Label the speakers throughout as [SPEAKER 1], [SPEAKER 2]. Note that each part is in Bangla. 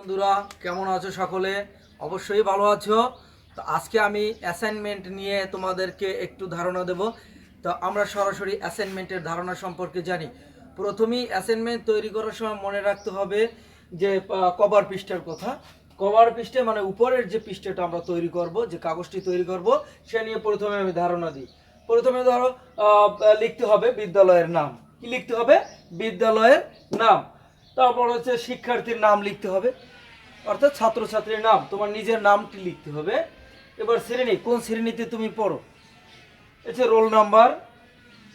[SPEAKER 1] বন্ধুরা, কেমন আছো সকলে? অবশ্যই ভালো আছো। তো আজকে আমি অ্যাসাইনমেন্ট নিয়ে তোমাদেরকে একটু ধারণা দেব। তো আমরা সরাসরি অ্যাসাইনমেন্টের ধারণা সম্পর্কে জানি। প্রথমেই অ্যাসাইনমেন্ট তৈরি করার সময় মনে রাখতে হবে যে কভার পৃষ্ঠার কথা। কভার পৃষ্ঠে মানে উপরের যে পৃষ্ঠাটা আমরা তৈরি করব, যে কাগজটি তৈরি করব, সে নিয়ে প্রথমে আমি ধারণা দিই। প্রথমে ধরো লিখতে হবে বিদ্যালয়ের নাম। কি লিখতে হবে? বিদ্যালয়ের নাম। তারপর হচ্ছে শিক্ষার্থীর নাম লিখতে হবে। অর্থাৎ ছাত্রছাত্রীর নাম, তোমার নিজের নামটি লিখতে হবে। এবার শ্রেণি, কোন শ্রেণীতে তুমি পড়ো? হচ্ছে রোল নাম্বার,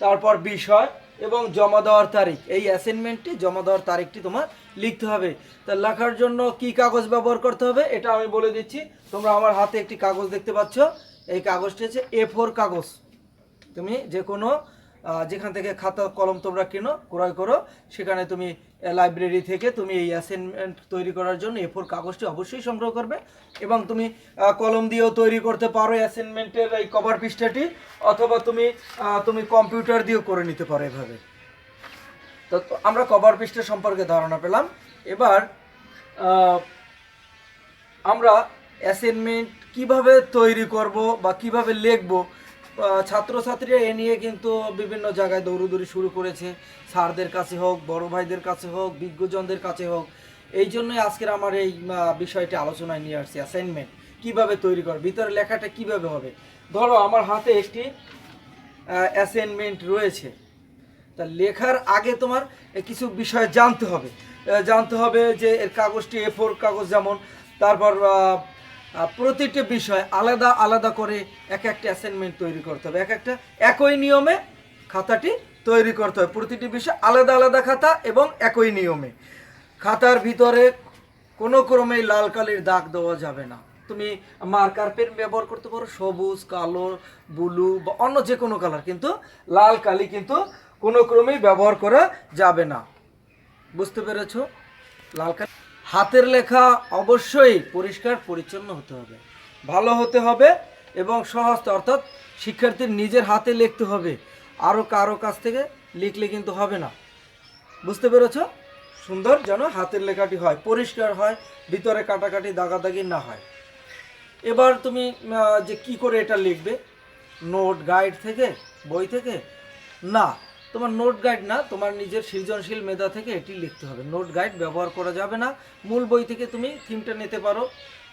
[SPEAKER 1] তারপর বিষয় এবং জমা দেওয়ার তারিখ। এই অ্যাসাইনমেন্টটি জমা দেওয়ার তারিখটি তোমার লিখতে হবে। তা লেখার জন্য কি কাগজ ব্যবহার করতে হবে? এটা আমি বলে দিচ্ছি। তোমরা আমার হাতে একটি কাগজ দেখতে পাচ্ছ। এই কাগজটি হচ্ছে এ ফোর কাগজ। তুমি যে কোনো যেখান থেকে খাতা কলম তোমরা কিনো, ক্রয় করো, সেখানে তুমি লাইব্রেরি থেকে তুমি এই অ্যাসাইনমেন্ট তৈরি করার জন্য এ ফোর কাগজটি অবশ্যই সংগ্রহ করবে এবং তুমি কলম দিয়েও তৈরি করতে পারো অ্যাসাইনমেন্টের এই কভার পৃষ্ঠাটি, অথবা তুমি তুমি কম্পিউটার দিয়েও করে নিতে পারো এভাবে। তো আমরা কভার পৃষ্ঠা সম্পর্কে ধারণা পেলাম। এবার আমরা অ্যাসাইনমেন্ট কীভাবে তৈরি করব বা কীভাবে লিখব ছাত্রছাত্রীরা এ নিয়ে কিন্তু বিভিন্ন জায়গায় দৌড়দৌড়ি শুরু করেছে। স্যারদের কাছে হোক, বড় ভাইদের কাছে হোক বিজ্ঞজনদের কাছে হোক। এই জন্যই আজকের আমার এই বিষয়টি আলোচনায় নিয়ে আসছি অ্যাসাইনমেন্ট কীভাবে তৈরি কর, ভিতরে লেখাটা কীভাবে হবে? ধরো আমার হাতে একটি অ্যাসাইনমেন্ট রয়েছে। তা লেখার আগে তোমার কিছু বিষয় জানতে হবে। জানতে হবে যে এর কাগজটি এ ফোর কাগজ যেমন, তারপর প্রতিটি বিষয় আলাদা আলাদা করে এক একটা অ্যাসাইনমেন্ট তৈরি করতে হবে। এক একটা একই নিয়মে খাতাটি তৈরি করতে হবে। প্রতিটি বিষয় আলাদা আলাদা খাতা এবং একই নিয়মে। খাতার ভিতরে কোনো ক্রমেই লাল কালির দাগ দেওয়া যাবে না। তুমি মার্কার পেন ব্যবহার করতে পারো, সবুজ, কালো ব্লু বা অন্য যে কোনো কালার কিন্তু লাল কালি কিন্তু কোনো ক্রমেই ব্যবহার করা যাবে না। বুঝতে পেরেছ? লাল কালি হাতের লেখা অবশ্যই পরিষ্কার, পরিচ্ছন্ন হতে হবে। ভালো হতে হবে এবং সহজতে অর্থাৎ শিক্ষার্থীর নিজের হাতে লিখতে হবে। আরও কারও কাছ থেকে লিখলে কিন্তু হবে না। বুঝতে পেরেছ? সুন্দর যেন হাতের লেখাটি হয়, পরিষ্কার হয়, ভিতরে কাটাকাটি, দাগাদাগি না হয়। এবার তুমি যে কি করে এটা লিখবে? নোট, গাইড থেকে? বই থেকে? না তোমার নোট গাইড না, তোমার নিজের সৃজনশীল মেধা থেকে এটি লিখতে হবে। নোট গাইড ব্যবহার করা যাবে না। মূল বই থেকে তুমি থিমটা নিতে পারো,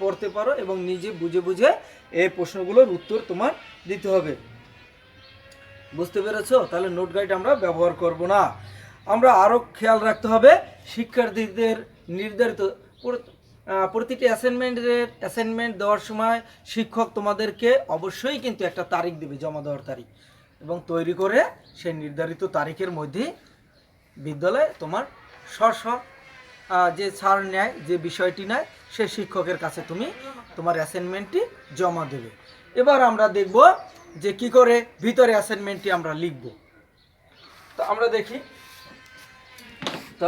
[SPEAKER 1] পড়তে পারো এবং নিজে বুঝে বুঝে এই প্রশ্নগুলোর উত্তর তোমার দিতে হবে। বুঝতে পেরেছ? তাহলে নোট গাইড আমরা ব্যবহার করব না। আমরা আরও খেয়াল রাখতে হবে, শিক্ষার্থীদের নির্ধারিত প্রতিটি অ্যাসাইনমেন্টের অ্যাসাইনমেন্ট দেওয়ার সময় শিক্ষক তোমাদেরকে অবশ্যই কিন্তু একটা তারিখ দেবে, জমা দেওয়ার তারিখ। এবং তৈরি করে সেই নির্ধারিত তারিখের মধ্যেই বিদ্যালয়ে তোমার স্ব যে স্যার নেয়, যে বিষয়টি নেয়, সে শিক্ষকের কাছে তুমি তোমার অ্যাসাইনমেন্টটি জমা দেবে। এবার আমরা দেখব যে কি করে ভিতরে অ্যাসাইনমেন্টটি আমরা লিখব। তো আমরা দেখি। তো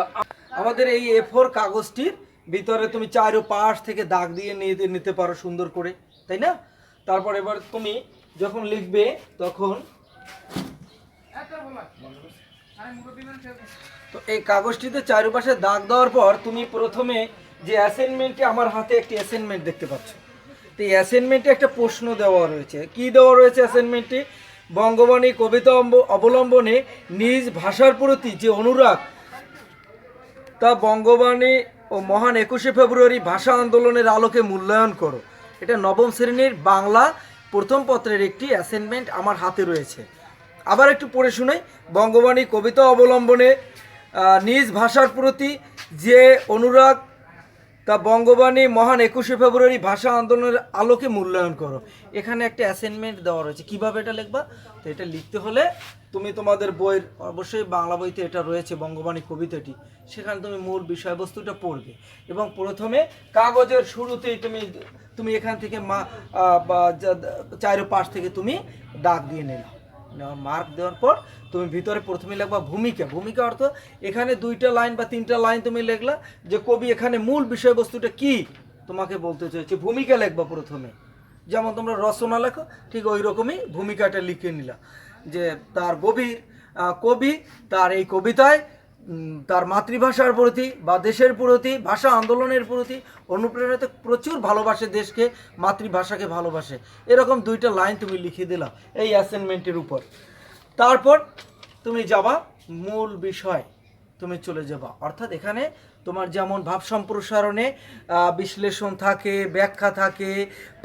[SPEAKER 1] আমাদের এই এ ফোর কাগজটির ভিতরে তুমি চারো পাশ থেকে দাগ দিয়ে নিয়ে, নিতে পারো সুন্দর করে, তাই না? তারপর এবার তুমি যখন লিখবে, তখন তো এই কাগজটিতে চারপাশে দাগ দেওয়ার পর তুমি প্রথমে যে অ্যাসাইনমেন্টটি আমার হাতে একটি অ্যাসাইনমেন্ট দেখতে পাচ্ছ। তো এই অ্যাসাইনমেন্টে একটা প্রশ্ন দেওয়া রয়েছে। কি দেওয়া রয়েছে অ্যাসাইনমেন্টটি বঙ্গবাণী কবিতা অবলম্বনে নিজ ভাষার প্রতি যে অনুরাগ, তা বঙ্গবাণী ও মহান একুশে ফেব্রুয়ারি ভাষা আন্দোলনের আলোকে মূল্যায়ন করো। এটা নবম শ্রেণির বাংলা প্রথম পত্রের একটি অ্যাসাইনমেন্ট আমার হাতে রয়েছে। আবার একটু পড়ে শুনাই বঙ্গবাণী কবিতা অবলম্বনে নিজ ভাষার প্রতি যে অনুরাগ তা বঙ্গবাণী মহান একুশে ফেব্রুয়ারি ভাষা আন্দোলনের আলোকে মূল্যায়ন করো। এখানে একটা অ্যাসাইনমেন্ট দেওয়া রয়েছে। কীভাবে এটা লিখবা? তো এটা লিখতে হলে তুমি তোমাদের বইয়ের, অবশ্যই বাংলা বইতে এটা রয়েছে, বঙ্গবাণী কবিতাটি সেখানে তুমি মূল বিষয়বস্তুটা পড়বে। এবং প্রথমে কাগজের শুরুতেই তুমি তুমি এখান থেকে মা চারো পাশ থেকে তুমি ডাক দিয়ে নিলাম মার্ক দেওয়ার পর তুমি ভিতরে প্রথমে লিখবা ভূমিকা। ভূমিকা অর্থ এখানে দুইটা লাইন বা তিনটা লাইন তুমি লিখলা যে কবি এখানে মূল বিষয়বস্তুটা কি? তোমাকে বলতে চাইছে ভূমিকা লিখবা প্রথমে। যেমন তোমরা রচনা লেখো, ঠিক ওই রকমই ভূমিকাটা লিখে নিলা। যে তার গভীর কবি তার এই কবিতায় তার মাতৃভাষার প্রতি বা দেশের প্রতি, ভাষা আন্দোলনের প্রতি অনুপ্রেরণাতে প্রচুর ভালোবাসে দেশকে, মাতৃভাষাকে ভালোবাসে। এরকম দুইটা লাইন তুমি লিখে দিলা এই অ্যাসাইনমেন্টের উপর। তারপর তুমি যাবা মূল বিষয়, তুমি চলে যাবা। অর্থাৎ এখানে তোমার যেমন ভাব সম্প্রসারণে বিশ্লেষণ থাকে, ব্যাখ্যা থাকে,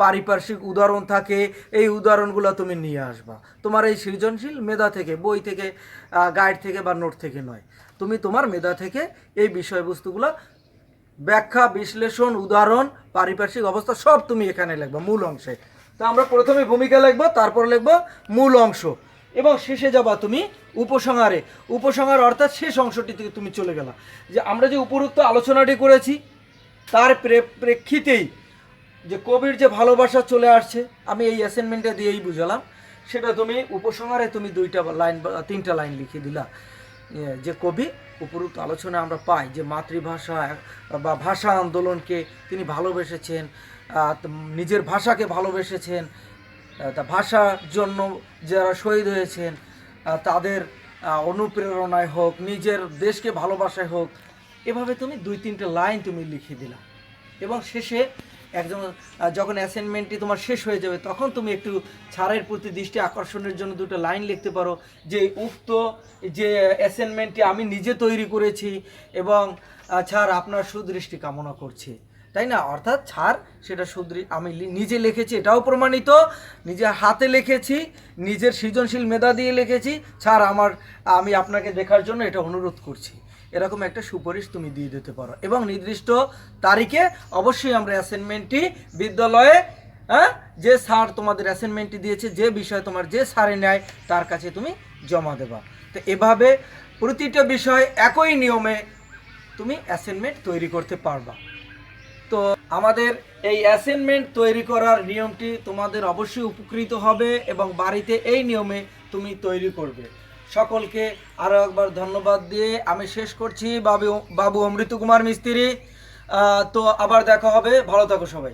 [SPEAKER 1] পারিপার্শ্বিক উদাহরণ থাকে, এই উদাহরণগুলো তুমি নিয়ে আসবা। তোমার এই সৃজনশীল মেধা থেকে, বই থেকে গাইড থেকে বা নোট থেকে নয়। তুমি তোমার মেধা থেকে এই বিষয়বস্তুগুলো ব্যাখ্যা, বিশ্লেষণ, উদাহরণ, পারিপার্শ্বিক অবস্থা সব তুমি এখানে লিখবা, মূল অংশে। তো আমরা প্রথমে ভূমিকা লিখব, তারপর লিখব মূল অংশ। এবং শেষে যাবা তুমি উপসংহারে। উপসংহার অর্থাৎ শেষ অংশটি থেকে তুমি চলে গেলা। যে আমরা যে উপরোক্ত আলোচনাটি করেছি, তার প্রেক্ষিতেই যে কবির যে ভালোবাসা চলে আসছে, আমি এই অ্যাসাইনমেন্টটা দিয়েই বুঝালাম। সেটা তুমি উপসংহারে তুমি দুইটা লাইন তিনটা লাইন লিখে দিলা। যে কবি, উপরোক্ত আলোচনা আমরা পাই যে মাতৃভাষা বা ভাষা আন্দোলনকে তিনি ভালোবেসেছেন নিজের ভাষাকে ভালোবেসেছেন তা ভাষার জন্য যারা শহীদ হয়েছেন তাদের অনুপ্রেরণায় হোক, নিজের দেশকে ভালোবাসায় হোক, এভাবে তুমি দুই তিনটে লাইন তুমি লিখে দিলা। এবং শেষে একজন যখন অ্যাসাইনমেন্টটি তোমার শেষ হয়ে যাবে, তখন তুমি একটু ছাড়ের প্রতি দৃষ্টি আকর্ষণের জন্য দুটো লাইন লিখতে পারো, যে উক্ত যে অ্যাসাইনমেন্টটি আমি নিজে তৈরি করেছি এবং ছাড় আপনার সুদৃষ্টি কামনা করছি। তাই না? অর্থাৎ ছাড় সেটা সুদৃ আমি নিজে লিখেছি, এটাও প্রমাণিত। নিজের হাতে লিখেছি, নিজের সৃজনশীল মেধা দিয়ে লিখেছি, ছাড় আমার, আমি আপনাকে দেখার জন্য এটা অনুরোধ করছি। এরকম একটা সুপারিশ তুমি দিয়ে দিতে পারো। এবং নির্দিষ্ট তারিখে অবশ্যই আমরা অ্যাসাইনমেন্টটি বিদ্যালয়ে হ্যাঁ যে স্যার তোমাদের অ্যাসাইনমেন্টটি দিয়েছে, যে বিষয় তোমার যে স্যারে নেয়, তার কাছে তুমি জমা দেবা। তো এভাবে প্রতিটা বিষয় একই নিয়মে তুমি অ্যাসাইনমেন্ট তৈরি করতে পারবা। তো আমাদের এই অ্যাসাইনমেন্ট তৈরি করার নিয়মটি তোমাদের অবশ্যই উপকৃত হবে এবং বাড়িতে এই নিয়মে তুমি তৈরি করবে। সকলকে আরও একবার ধন্যবাদ দিয়ে আমি শেষ করছি, বাবু বাবু অমৃত কুমার মিস্ত্রি তো আবার দেখা হবে। ভালো থাকো সবাই।